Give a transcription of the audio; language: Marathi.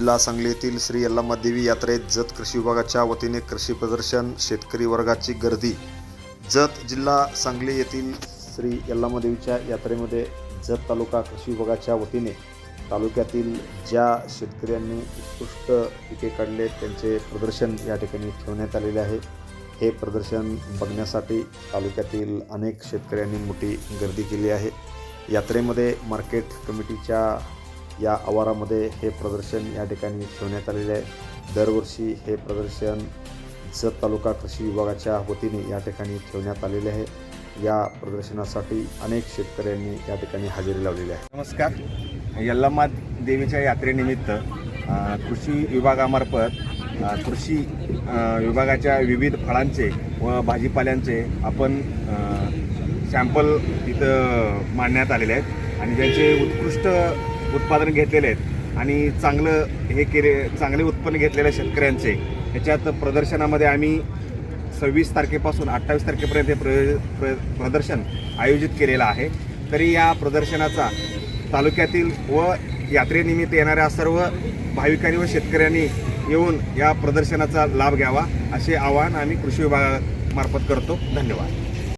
जिल्हा सांगली येथील श्री यल्लामा देवी यात्रेत जत कृषी विभागाच्या वतीने कृषी प्रदर्शन शेतकरी वर्गाची गर्दी. जत जिल्हा सांगली येथील श्री यल्लामा देवीच्या यात्रेमध्ये जत तालुका कृषी विभागाच्या वतीने तालुक्यातील ज्या शेतकऱ्यांनी उत्कृष्ट पिके काढले त्यांचे प्रदर्शन या ठिकाणी ठेवण्यात आलेले आहे. हे प्रदर्शन बघण्यासाठी तालुक्यातील अनेक शेतकऱ्यांनी मोठी गर्दी केली आहे. यात्रेमध्ये मार्केट कमिटीच्या या आवारामध्ये हे प्रदर्शन या ठिकाणी ठेवण्यात आलेले आहे. दरवर्षी हे प्रदर्शन जत तालुका कृषी विभागाच्या वतीने या ठिकाणी ठेवण्यात आलेले आहे. या प्रदर्शनासाठी अनेक शेतकऱ्यांनी या ठिकाणी हजेरी लावलेली आहे. नमस्कार. यल्लम्मा देवीच्या यात्रेनिमित्त कृषी विभागामार्फत कृषी विभागाच्या विविध फळांचे व भाजीपाल्यांचे आपण सॅम्पल इथं मांडण्यात आलेले आहेत. आणि ज्यांचे उत्कृष्ट उत्पादन घेतलेले आहेत. आणि चांगलं हे केले चांगले उत्पन्न घेतलेल्या शेतकऱ्यांचे. ह्याच्यात प्रदर्शनामध्ये आम्ही सव्वीस तारखेपासून अठ्ठावीस तारखेपर्यंत हे प्र प्र प्रदर्शन आयोजित केलेलं आहे. तरी या प्रदर्शनाचा तालुक्यातील व यात्रेनिमित्त येणाऱ्या सर्व भाविकांनी व शेतकऱ्यांनी येऊन या प्रदर्शनाचा लाभ घ्यावा असे आवाहन आम्ही कृषी विभागामार्फत करतो. धन्यवाद.